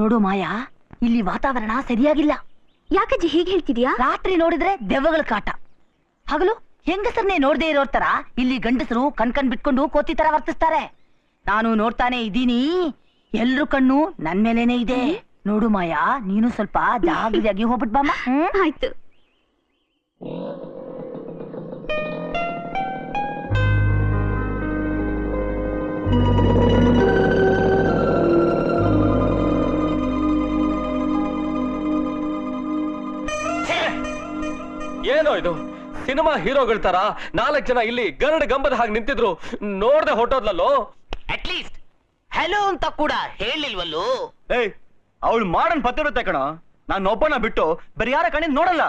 ನೋಡು ಮಾಯಾ ಇಲ್ಲಿ ವಾತಾವರಣ ಸರಿಯಾಗಿಲ್ಲ. ಯಾಕಜ್ಜಿ ಹೀಗೆ ಹೇಳ್ತಿದ್ಯಾ? ರಾತ್ರಿ ನೋಡಿದ್ರೆ ದೆವ್ವಗಳ ಕಾಟ. ಹಗಲು ಹೆಂಗಸರ್ನೇ ನೋಡದೆ ಇರೋರ್ ತರ ಇಲ್ಲಿ ಗಂಡಸರು ಕಣ್ ಕಣ್ ಬಿಟ್ಕೊಂಡು ಕೋತಿ ತರ ವರ್ತಿಸ್ತಾರೆ. ನಾನು ನೋಡ್ತಾನೆ ಇದ್ದೀನಿ. ಎಲ್ರು ಕಣ್ಣು ನನ್ ಮೇಲೇನೆ ಇದೆ. ನೋಡು ಮಾಯಾ ನೀನು ಸ್ವಲ್ಪ ಜಾಗ್ರತೆಯಾಗಿ ಹೋಗ್ಬಿಟ್ ಹ್ಮ್? ಆಯ್ತು. ಏನೋ ಇದು? ಸಿನಿಮಾ ಹೀರೋಗಳ ತರ ನಾಲ್ಕು ಜನ ಇಲ್ಲಿ ಗರಡ್ ಗಂಬದ ಹಾಗೆ ನಿಂತಿದ್ರು. ನೋಡ್ದೆ ಹೊಟ್ಟೋದ್ಲಲ್ಲೋ ಅಟ್ಲೀಸ್ಟ್ ಹಲೋ ಅಂತ ಕೂಡ ಹೇಳಿಲ್ವಲ್ಲೋ ಏಯ್ ಅವಳು ಮಾಡನ್ ಪತ್ತಿರುತ್ತೆ ಕಣ. ನಾನು ಒಬ್ಬನ ಬಿಟ್ಟು ಬರೀ ಯಾರ ಕಣ್ಣಿಂದ ನೋಡಲ್ಲ.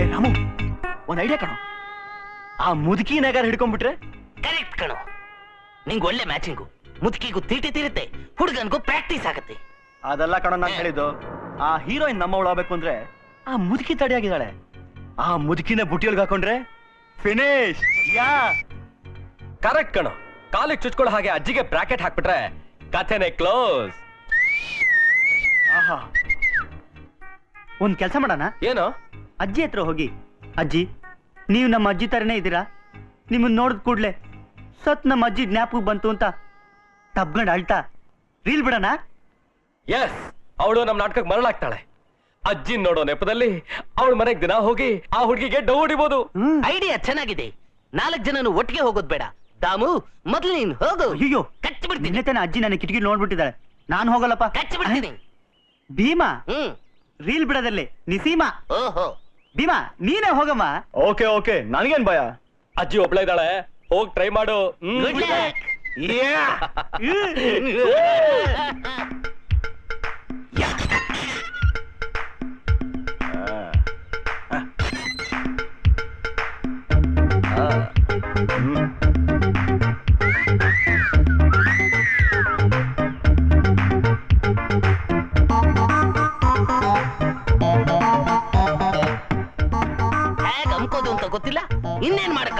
ಏ ರಾಮು ಒಂದ್ ಐಡಿಯಾ ಕಣ. ಆ ಮುದುಕಿ ನಗರ ಹಿಡ್ಕೊಂಡ್ಬಿಟ್ರೆ? ಕರೆಕ್ಟ್ ಕಣೋ. ನಿಂಗ್ ಒಳ್ಳೆ ಮ್ಯಾಚಿಂಗು ಮುದುಕಿಗೂ ತೀಟಿ ತೀರುತ್ತೆ ಹುಡುಗನ್ಗೂ ಪ್ರಾಕ್ಟೀಸ್ ಆಗತ್ತೆ. ಅದೆಲ್ಲ ಕಣ ನಾನು ಹೇಳಿದ್ದು. ಆ ಹೀರೋಯಿನ್ ನಮ್ಮವಳು ಆಗ್ಬೇಕು ಅಂದ್ರೆ ಆ ಮುದುಕಿ ತಡಿಯಾಗಿದ್ದಾಳೆ. ಆ ಮುದುಕಿನ ಬುಟ್ಟಿಯೊಳಗೆ ಹಾಕೊಂಡ್ರೆ ಫಿನಿಶ್ ಯಾ. ಕರೆಕ್ಟ್ ಕಣ. ಕಾಲಿಗೆ ಚುಚ್ಕೊಳ್ಳೋ ಹಾಗೆ ಅಜ್ಜಿಗೆ ಬ್ರಾಕೆಟ್ ಹಾಕ್ಬಿಟ್ರೆ ಕಥೆನೆ ಕ್ಲೋಸ್ ಆಹಾ. ಒಂದ್ ಕೆಲಸ ಮಾಡೋಣ? ಏನು? ಅಜ್ಜಿ ಹತ್ರ ಹೋಗಿ. ಅಜ್ಜಿ ನೀವು ನಮ್ಮ ಅಜ್ಜಿ ತರನೇ ಇದ್ದೀರಾ? ನಿಮ್ಮನ್ನ ನೋಡಿದ ಕೂಡ್ಲೆ ಸತ್ ನಮ್ಮ ಅಜ್ಜಿ ಜ್ಞಾಪಕ ಬಂತು ಅಂತ ತಬ್ಗಂಡ್ ಅಳ್ತಾ. ರೀಲ್ ಬಿಡೋಣ? ಎಸ್ ಅವಳು ನಮ್ಮ ನಾಟಕಕ್ಕೆ ಮರಳಾಗ್ತಾಳೆ. ಅಜ್ಜಿ ನೋಡೋ ನೆಪದಲ್ಲಿ ಅವಳ ಮನೆಗೆ ದಿನ ಹೋಗಿ ಆ ಹುಡುಗಿಗೆ ಡೌ ಹೊಡಿಬೋದು. ಹ್ಮ್. ಐಡಿಯಾ ಚೆನ್ನಾಗಿದೆ. ನಾಲ್ಕು ಜನನು ಒಟ್ಟಿಗೆ ಹೋಗೋದ್ ಬೇಡ. ದಾಮು ಮೊದ್ಲು ನೀನ್ ಹೋಗು. ಅಯ್ಯೋ ಕಚ್ಚಿ ಬಿಡ್ತೀನಿ ನಿನ್ನೆ ತಾನೆ ಅಜ್ಜಿ ನನ್ನ ಕಿಟಕಿ ನೋಡ್ಬಿಟ್ಟಿದ್ದಾಳೆ ನಾನು ಹೋಗಲ್ಲಪ್ಪ. ಕಚ್ಚಿ ಬಿಡ್ತೀನಿ ಭೀಮಾ? ಹ್ಮ್. ರೀಲ್ ಬಿಡದಲ್ಲಿ ನಿಸೀಮಾ ಓಹೋ. ಭೀಮಾ ನೀನೇ ಹೋಗಮ್ಮ. Okay okay. ನನಗೇನ್ ಭಯ? ಅಜ್ಜಿ ಒಬ್ಳೆ ಇದ್ದಾಳೆ. ಹೋಗ್ ಟ್ರೈ ಮಾಡು. ಹ್ಮ್. ಗುಡ್ ಲಕ್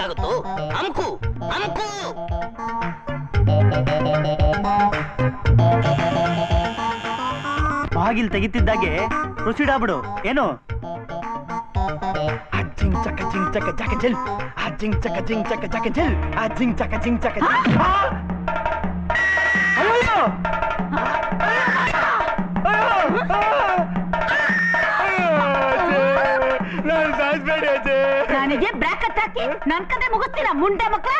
ಮಾಡಕ್ಕಾಗುತ್ತೋ ಅಮ್ಕು ಅಮ್ಕು ಬಾಗಿಲ್ ತೆಗಿತಿದ್ದಾಗೆ ಪ್ರೊಸೀಡ್ ಬಿಡು ಏನು ಅಜ್ಜಿಂಗ್ ಚಕ, ಜಿಂಗ್ ಚಕ ಚಕ ಚೆಲ್. ಅಜ್ಜಿಂಗ್ ಚಕ, ಜಿಂಗ್ ಚಕ ಚಕ ಚೆಲ್. ಅಜ್ಜಿಂಗ್ ಚಕ, ಜಿಂಗ್ ಚಕ ಜಲ್ ನನಗೆ ಬ್ರಾಕೆಟ್ ಹಾಕಿ ನನ್ ಕತೆ ಮುಗಿಸ್ತೀನ ಮುಂಡೆ ಮಕ್ಳ?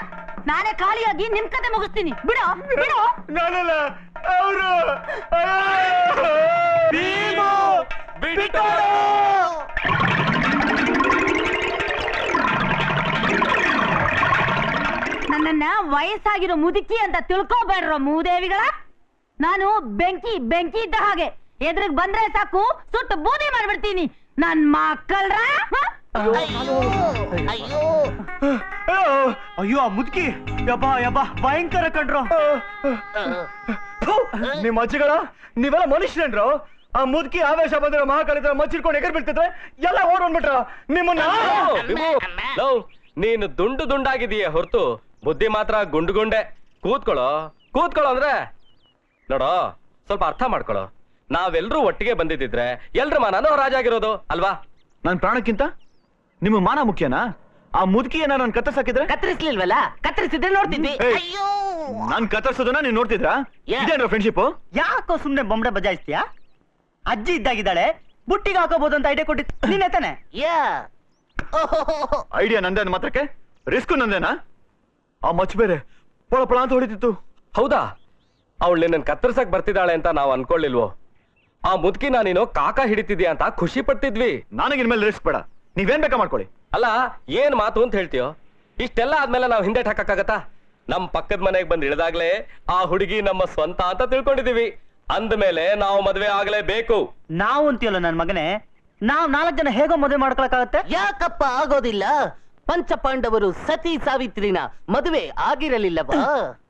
ನಾನೇ ಖಾಲಿಯಾಗಿ ನಿಮ್ ಕತೆ ಮುಗಿಸ್ತೀನಿ. ಬಿಡು ಬಿಡೋ. ನಾನಲ್ಲ ಅವರು. ನನ್ನನ್ನ ವಯಸ್ಸಾಗಿರೋ ಮುದುಕಿ ಅಂತ ತಿಳ್ಕೊಬೇಡ್ರೋ ಮೂದೇವಿಗಳ? ನಾನು ಬೆಂಕಿ ಬೆಂಕಿ ಇದ್ದ ಹಾಗೆ. ಎದ್ರಿಗೆ ಬಂದ್ರೆ ಸಾಕು ಸುಟ್ಟು ಬೂದಿ ಮಾಡ್ಬಿಡ್ತೀನಿ. ನನ್ ಮಕ್ಕಳ್ರ? ಅಯ್ಯೋ. ಅಯ್ಯೋ. ಅಯ್ಯೋ. ಆ ಮುದುಕಿ. ಯಬ್ಬಾ ಯಬ್ಬಾ. ಭಯಂಕರ ಕಣ್ರು. ನಿಮ್ಮ ಅಜ್ಜಿಗಳ ನೀವೆಲ್ಲ ಮನುಷ್ಯನ್ರು ಆ ಮುದುಕಿ ಆವೇಶ ಬಂದಿರೋ ಮಹಾಕಾಳಿತರ ಮಚ್ಚಿಡ್ಕೊಂಡು ಎಗರ್ ಬಿಡ್ತಿದ್ರೆ ಎಲ್ಲ ಓಡೋನ್ಬಿಟ್ರ ನಿಮ್ಮನ್ನ ಲವ್, ನೀನು ದುಂಡು ದುಂಡಾಗಿದೀಯ ಹೊರತು. ಬುದ್ಧಿ ಮಾತ್ರ ಗುಂಡು ಗುಂಡೆ ಕೂತ್ಕೊಳ್ಳೋ ಕೂತ್ಕೊಳ್ಳೋ ಅಂದ್ರೆ ನೋಡೋ ಸ್ವಲ್ಪ ಅರ್ಥ ಮಾಡ್ಕೊಳ್ಳೋ. ನಾವೆಲ್ಲರೂ ಒಟ್ಟಿಗೆ ಬಂದಿದ್ದಿದ್ರೆ ಎಲ್ರ ರಾಜ ಆಗಿರೋದು ಅಲ್ವಾ? ನನ್ ಪ್ರಾಣಕ್ಕಿಂತ ನಿಮ್ಮ ಮಾನ ಮುಖ್ಯನಾ? ಆ ಮುದುಕಿ ಏನಾರ ನನ್ ಕತ್ತರ್ಸಾಕಿದ್ರೆ? ಕತ್ತರಿಸ್ಲಿಲ್ವಲ್ಲ? ಕತ್ತರಿಸಿದ್ರೆ ನೋಡ್ತಿದ್ವಿ. ಏಯ್. ಅಯ್ಯೋ! ನಾನ್ ಕತ್ತರ್ಸೋದನ್ನ ನೀನ್ ನೋಡ್ತಿದ್ರಾ. ಇದೇನ್ರ ಫ್ರೆಂಡ್ಶಿಪ್ ಯಾಕೋ ಸುಮ್ನೆ ಬೊಂಬೆ ಬಜಾಯಿಸ್ತೀಯಾ? ಅಜ್ಜಿ ಇದ್ದಾಗಿದ್ದಾಳೆ ಬುಟ್ಟಿಗೆ ಹಾಕೋಬಹುದು ಅಂತ ಐಡಿಯಾ ಕೊಟ್ಟಿತ್ತು ನೀನೇ ತಾನೆ? ಯಾ. ಓಹೋ ಐಡಿಯಾ ನಂದೇನ ಅಂದ್ ಮಾತ್ರಕ್ಕೆ? ರಿಸ್ಕ್ ನಂದೇನಾ? ಆ ಮಚ್ ಬೇರೆ ಪೊಳ ಪೊಳ ಅಂತ ಹೊಡಿತಿತ್ತು. ಹೌದಾ? ಅವಳು ನಿನ್ನ ಕತ್ತರ್ಸಕ್ ಬರ್ತಿದ್ದಾಳೆ ಅಂತ ನಾವು ಅನ್ಕೊಳ್ಳಿಲ್ವೋ ಆ ಮುದುಕಿನ ನೀನು ಕಾಕ ಹಿಡಿತಿದ್ಯಾ ಅಂತ ಖುಷಿ ಪಡ್ತಿದ್ವಿ. ನನಗೆ ಇನ್ಮೇಲೆ ರಿಸ್ಕ್ ಬೇಡ. ನೀವೇನ್ ಬೇಕಾ ಮಾಡ್ಕೊಳ್ಳಿ? ಅಲ್ಲ ಏನ್ ಮಾತು ಅಂತ ಹೇಳ್ತೀಯೋ? ಇಷ್ಟೆಲ್ಲ ಆದ್ಮೇಲೆ ನಾವು ಹಿಂದೆ ಹಾಕಕ್ಕಾಗತ್ತಾ? ನಮ್ ಪಕ್ಕದ ಮನೆಗೆ ಬಂದ್ ಇಳಿದಾಗ್ಲೇ ಆ ಹುಡುಗಿ ನಮ್ಮ ಸ್ವಂತ ಅಂತ ತಿಳ್ಕೊಂಡಿದೀವಿ. ಅಂದ್ಮೇಲೆ ನಾವು ಮದ್ವೆ ಆಗ್ಲೇಬೇಕು. ನಾವು ಅಂತೀಯಲ್ಲ ನನ್ ಮಗನೇ ನಾವ್ ನಾಲ್ಕು ಜನ ಹೇಗೋ ಮದುವೆ ಮಾಡ್ಕೊಳಕ್ಕಾಗತ್ತೆ? ಯಾಕಪ್ಪ ಆಗೋದಿಲ್ಲ? ಪಂಚಪಾಂಡವರು ಸತಿ ಸಾವಿತ್ರಿನ ಮದುವೆ ಆಗಿರಲಿಲ್ಲವಾ?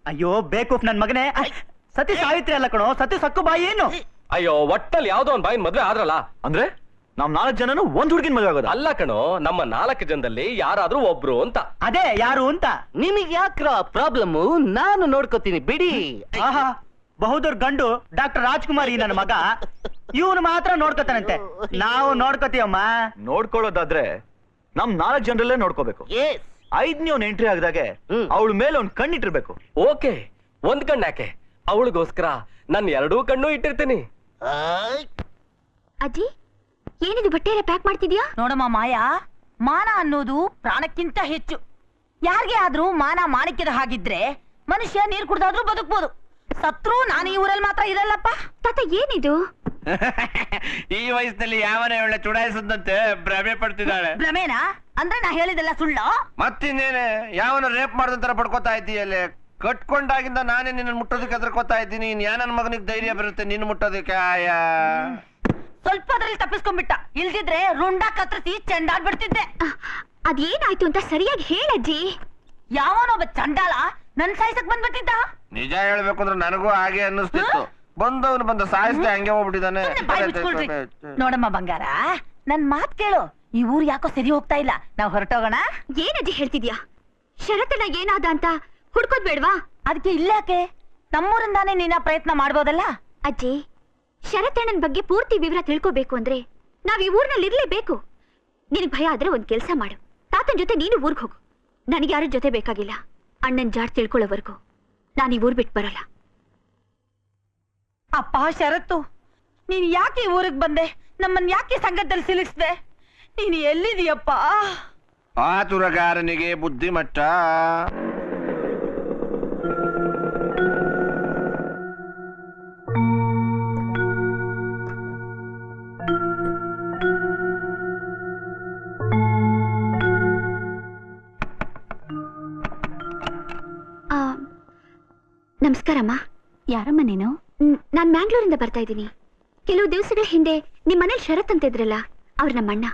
ಅಯ್ಯೋ ಬೇಕು ನನ್ ಮಗನೇ. ಅಹ್, ಸತಿ ಸಾವಿತ್ರಿ ಅಲ್ಲ ಕಣೋ ಸತಿ ಸಕ್ಕು ಬಾಯಿ ಏನು? ಅಯ್ಯೋ ಒಟ್ಟಲ್ಲಿ ಯಾವ್ದೋ ಒಂದ್ ಬಾಯಿನ ಮದ್ವೆ ಆದ್ರಲ್ಲ? ಅಂದ್ರೆ? ನಾವ್ ನಾಲ್ಕು ಜನನು ಒಂದ್ ಹುಡುಗಿನ ಮದುವೆ ಆಗೋದು. ಅಲ್ಲ ಕಣೋ ನಮ್ಮ ನಾಲ್ಕು ಜನದಲ್ಲಿ ಯಾರಾದ್ರೂ ಒಬ್ರು ಅಂತ. ಅದೇ ಯಾರು ಅಂತ? ನಿಮಗೆ ಯಾಕ್ರ ಪ್ರಾಬ್ಲಮ್ ನಾನು ನೋಡ್ಕೋತೀನಿ ಬಿಡಿ. ಆಹಾ ಬಹುದೂರ್ ಗಂಡು ಡಾಕ್ಟರ್ ರಾಜ್ಕುಮಾರ್ ಈ ನನ್ನ ಮಗ. ಇವನು ಮಾತ್ರ ನೋಡ್ಕೋತಾನಂತೆ. ನಾವು ನೋಡ್ಕೋತೀವಮ್ಮ. ನೋಡ್ಕೊಳ್ಳೋದಾದ್ರೆ ನಮ್ ನಾಲ್ಕ್ ಜನರಲ್ಲೇ ನೋಡ್ಕೋಬೇಕು. ಎಸ್ ಐದ್ನೇ ಅವ್ನ್ ಎಂಟ್ರಿ ಆಗದಾಗೆ ಹ್ಮ್. ಅವಳ ಮೇಲೆ ಅವ್ನ್ ಕಣ್ಣಿಟ್ಟಿರ್ಬೇಕು. ಓಕೆ ಒಂದ್ ಕಣ್ಣಾಕೆ. ಯಾಕೆ ಅವಳಿಗೋಸ್ಕರ ನಾನು ಎರಡೂ ಕಣ್ಣು ಇಟ್ಟಿರ್ತೀನಿ. ಅಜ್ಜಿ ಏನಿದು ಬಟ್ಟೆ ಪ್ಯಾಕ್ ಮಾಡ್ತಿದ್ಯಾ? ನೋಡಮ್ಮ ಮಾಯಾ ಮಾನ ಅನ್ನೋದು ಪ್ರಾಣಕ್ಕಿಂತ ಹೆಚ್ಚು. ಯಾರಿಗೆ ಆದ್ರೂ ಮಾನ ಮಾಣಿಕ್ಯದ ಹಾಗಿದ್ರೆ ಮನುಷ್ಯ ನೀರ್ ಕುಡ್ದಾದ್ರೂ ಬದುಕ್ಬೋದು. ಸತ್ರು ನಾನು ಈ ಊರಲ್ಲಿ ಮಾತ್ರ ಇರಲ್ಲಪ್ಪ. ತಾತ ಏನಿದು? ಈ ವಯಸ್ಸಿನಲ್ಲಿ ಯಾವನೇ ಒಳ್ಳೆ ಚುಡಾಯಿಸದಂತೆ ಭ್ರಮೆ ಪಡ್ತಿದ್ದಾಳೆ. ಭ್ರಮೇನಾ? ಅಂದ್ರೆ ನಾ ಹೇಳಿದೆಲ್ಲ ಸುಳ್ಳ? ಮತ್ತಿನ್ನೇನೆ ಯಾವನ ರೇಪ್ ಮಾಡಿದಂತರ ಪಡ್ಕೋತಾ ಇದ್ದೀಯಲ್ಲೇ ಕಟ್ಕೊಂಡಾಗಿಂದ ನಾನೇ ನಿನ್ನ ಮುಟ್ಟೋದಕ್ಕೆ ಹೆದರ್ಕೋತಾ ಇದ್ದೀನಿ. ಇನ್ ಯಾ ನನ್ ಮಗನಿಗೆ ಧೈರ್ಯ ಬರುತ್ತೆ ನಿನ್ನ ಮುಟ್ಟೋದಕ್ಕೆ? ಆಯಾ. ಸ್ವಲ್ಪ ಅದ್ರಲ್ಲಿ ತಪ್ಪಿಸ್ಕೊಂಡ್ಬಿಟ್ಟ. ಇಲ್ದಿದ್ರೆ ರುಂಡ ಕತ್ತರಿಸಿ ಚೆಂಡಾಡ್ಬಿಡ್ತಿದ್ದೆ. ಬಿಡ್ತಿದ್ದೆ ಅದೇನಾಯ್ತು ಅಂತ ಸರಿಯಾಗಿ ಹೇಳಜ್ಜಿ ಯಾವನೊಬ್ಬ ಚಂಡಾಲ ನನ್ ಸಾಯಿಸಕ್ ಬಂದ್ಬಿಟ್ಟಿದ್ದ? ನಿಜ ಹೇಳ್ಬೇಕು ಅಂದ್ರೆ ನನಗೂ ಹಾಗೆ ಅನ್ನಿಸ್ತಿತ್ತು. ಬಂದವನು ಬಂದ ಸಾಯಿಸ್ದೆ ಹಂಗೆ ಹೋಗ್ಬಿಟ್ಟಿದ್ದಾನೆ. ನೋಡಮ್ಮ ಬಂಗಾರ ನನ್ ಮಾತ್ ಕೇಳು. ಈ ಊರ್ ಯಾಕೋ ಸರಿ ಹೋಗ್ತಾ ಇಲ್ಲ. ನಾವ್ ಹೊರಟೋಗೋಣ. ಏನಜ್ಜಿ ಹೇಳ್ತಿದ್ಯಾ? ಶರತನ ಏನಾದ ಅಂತ ಹುಡ್ಕೋದ್ ಬೇಡ್ವಾ? ಅದಕ್ಕೆ ಇಲ್ಲಾಕೆ? ನಮ್ಮೂರಿಂದಾನೇ ನೀನ ಪ್ರಯತ್ನ ಮಾಡ್ಬೋದಲ್ಲ? ಅಜ್ಜಿ ಶರತಣ್ಣನ್ ಬಗ್ಗೆ ಪೂರ್ತಿ ವಿವರ ತಿಳ್ಕೋಬೇಕು ಅಂದ್ರೆ ನಾವ್ ಈ ಊರ್ನಲ್ಲಿ ಇರ್ಲೇಬೇಕು. ನಿನಗ್ ಭಯ ಆದ್ರೆ ಒಂದ್ ಕೆಲ್ಸ ಮಾಡು. ತಾತನ್ ಜೊತೆ ನೀನು ಊರ್ಗ್ ಹೋಗು. ನನಗೆ ಯಾರ ಜೊತೆ ಬೇಕಾಗಿಲ್ಲ. ಅಣ್ಣನ್ ಜಾಡ್ ತಿಳ್ಕೊಳ್ಳೋವರೆಗೂ. ನಾನು ಈ ಊರ್ ಬಿಟ್ಟು ಬರಲ್ಲ. ಅಪ್ಪ ಶರತ್ತು ನೀನ್ ಯಾಕೆ ಈ ಊರಿಗೆ ಬಂದೆ? ನಮ್ಮನ್ ಯಾಕೆ ಸಂಘದಲ್ಲಿ ಸಿಲಿಸ್ದೆ? ನೀನ್ ಎಲ್ಲಿದೀಯಪ್ಪ ಆತುರಗಾರನಿಗೆ ಬುದ್ಧಿಮಟ್ಟ. ನಮಸ್ಕಾರಮ್ಮ ಯಾರಮ್ಮ ನೀನು? ನಾನು ಮ್ಯಾಂಗ್ಳೂರಿಂದ ಬರ್ತಾ ಇದ್ದೀನಿ. ಕೆಲವು ದಿವಸಗಳ ಹಿಂದೆ ನಿಮ್ಮ ಮನೇಲಿ ಶರತ್ ಅಂತ ಇದ್ರಲ್ಲ ಅವ್ರ ನಮ್ಮಣ್ಣ.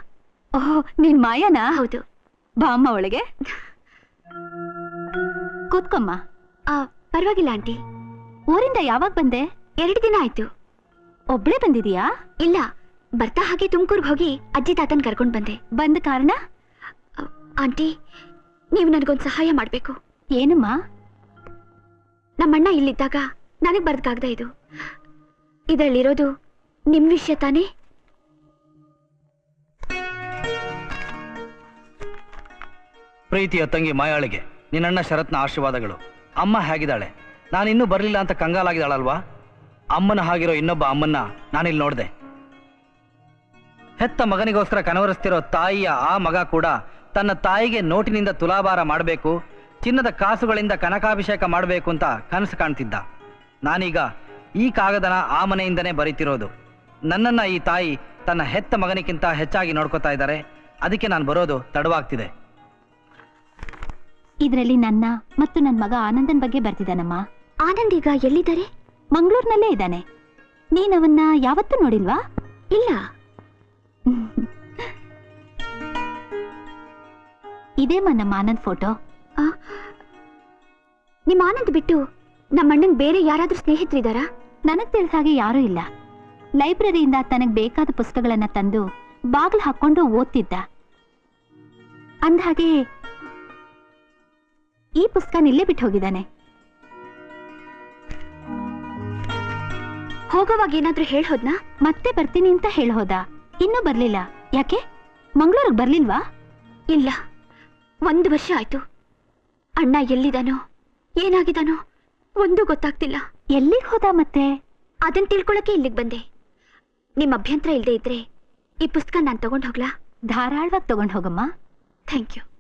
ಓಹ್ ನೀನ್ ಮಾಯಾನಾ? ಹೌದು. ಬಾ ಅಮ್ಮ ಒಳಗೆ. ಕೂತ್ಕೊಮ್ಮ. ಪರವಾಗಿಲ್ಲ ಆಂಟಿ. ಊರಿಂದ ಯಾವಾಗ ಬಂದೆ? ಎರಡು ದಿನ ಆಯ್ತು. ಒಬ್ಳೆ ಬಂದಿದೀಯಾ? ಇಲ್ಲ ಬರ್ತಾ ಹಾಗೆ ತುಮಕೂರ್ಗ್ ಹೋಗಿ ಅಜ್ಜಿ ತಾತನ್ ಕರ್ಕೊಂಡ್ ಬಂದೆ. ಬಂದ ಕಾರಣ? ಆಂಟಿ ನೀವು ನನಗೊಂದು ಸಹಾಯ ಮಾಡ್ಬೇಕು. ಏನಮ್ಮ? ನಮ್ಮಣ್ಣ ಇಲ್ಲಿದ್ದಾಗ ನನಗ್ ಬರ್ದಕ್ಕಾಗ್ದ ಇದು? ಇದರಲ್ಲಿರೋದು ನಿಮ್ ವಿಷಯ ತಾನೇ? ಪ್ರೀತಿಯ ತಂಗಿ ಮಾಯಾಳಿಗೆ, ನಿನ್ನಣ್ಣ ಶರತ್ನ ಆಶೀರ್ವಾದಗಳು. ಅಮ್ಮ ಹೇಗಿದ್ದಾಳೆ? ನಾನಿನ್ನೂ ಬರಲಿಲ್ಲ ಅಂತ ಕಂಗಾಲಾಗಿದ್ದಾಳಲ್ವಾ? ಅಮ್ಮನ ಹಾಗಿರೋ ಇನ್ನೊಬ್ಬ ಅಮ್ಮನ್ನ ನಾನಿಲ್ಲಿ ನೋಡಿದೆ. ಹೆತ್ತ ಮಗನಿಗೋಸ್ಕರ ಕನವರಿಸ್ತಿರೋ ತಾಯಿಯ ಆ ಮಗ ಕೂಡ ತನ್ನ ತಾಯಿಗೆ ನೋಟಿನಿಂದ ತುಲಾಭಾರ ಮಾಡಬೇಕು ಚಿನ್ನದ ಕಾಸುಗಳಿಂದ ಕನಕಾಭಿಷೇಕ ಮಾಡಬೇಕು ಅಂತ ಕನಸು ಕಾಣ್ತಿದ್ದ. ನಾನೀಗ ಈ ಕಾಗದನ ಆ ಮನೆಯಿಂದನೇ ಬರೀತಿರೋದು. ನನ್ನನ್ನ ಈ ತಾಯಿ ತನ್ನ ಹೆತ್ತ ಮಗನಿಗಿಂತ ಹೆಚ್ಚಾಗಿ ನೋಡ್ಕೋತಾ ಇದ್ದಾರೆ. ಅದಕ್ಕೆ ನಾನು ಬರೋದು ತಡವಾಗ್ತಿದೆ. ಇದರಲ್ಲಿ ನನ್ನ ಮತ್ತು ನನ್ನ ಮಗ ಆನಂದನ್ ಬಗ್ಗೆ ಬರ್ತಿದ್ದಾನಮ್ಮ ಆನಂದ್ ಈಗ ಎಲ್ಲಿದ್ದಾರೆ? ಮಂಗಳೂರಿನಲ್ಲೇ ಇದ್ದಾನೆ. ನೀನವನ್ನ ಯಾವತ್ತೂ ನೋಡಿಲ್ವಾ? ಇಲ್ಲ. ಇದೇಮ್ಮ ನಮ್ಮ ಆನಂದ್ ಫೋಟೋ? ಆ, ನಿಮ್ ಆನಂದ್ ಬಿಟ್ಟು ನಮ್ಮಣ್ಣಂಗ್ ಬೇರೆ ಯಾರಾದ್ರೂ ಸ್ನೇಹಿತರಿದಾರ? ನನಗ್ ತಿಳಿಸ ಹಾಗೆ ಯಾರೂ ಇಲ್ಲ. ಲೈಬ್ರರಿಯಿಂದ ತನಗ್ ಬೇಕಾದ ಪುಸ್ತಕಗಳನ್ನ ತಂದು ಬಾಗಿಲು ಹಾಕೊಂಡು ಓದ್ತಿದ್ದ. ಅಂದ್ಹಾಗೆ ಈ ಪುಸ್ತಕ ಇಲ್ಲೇ ಬಿಟ್ಟು ಹೋಗಿದ್ದಾನೆ. ಹೋಗೋವಾಗ ಏನಾದ್ರೂ ಹೇಳ್ ಹೋದ್ನಾ? ಮತ್ತೆ ಬರ್ತೀನಿ ಅಂತ ಹೇಳ್ಹೋದ ಇನ್ನೂ ಬರ್ಲಿಲ್ಲ. ಯಾಕೆ? ಮಂಗಳೂರಿಗೆ ಬರ್ಲಿಲ್ವಾ? ಇಲ್ಲ. ಒಂದು ವರ್ಷ ಆಯ್ತು. ಅಣ್ಣ ಎಲ್ಲಿದಾನೋ ಏನಾಗಿದಾನೋ ಒಂದು ಗೊತ್ತಾಗ್ತಿಲ್ಲ. ಎಲ್ಲಿಗೆ ಹೋದ ಮತ್ತೆ? ಅದನ್ನ ತಿಳ್ಕೊಳಕ್ಕೆ ಇಲ್ಲಿಗೆ ಬಂದೆ. ನಿಮ್ ಅಭ್ಯಂತರ ಇಲ್ದೇ ಇದ್ರೆ ಈ ಪುಸ್ತಕ ನಾನು ತಗೊಂಡು ಹೋಗ್ಲಾ? ಧಾರಾಳವಾಗಿ ತಗೊಂಡು ಹೋಗಮ್ಮ. Thank you.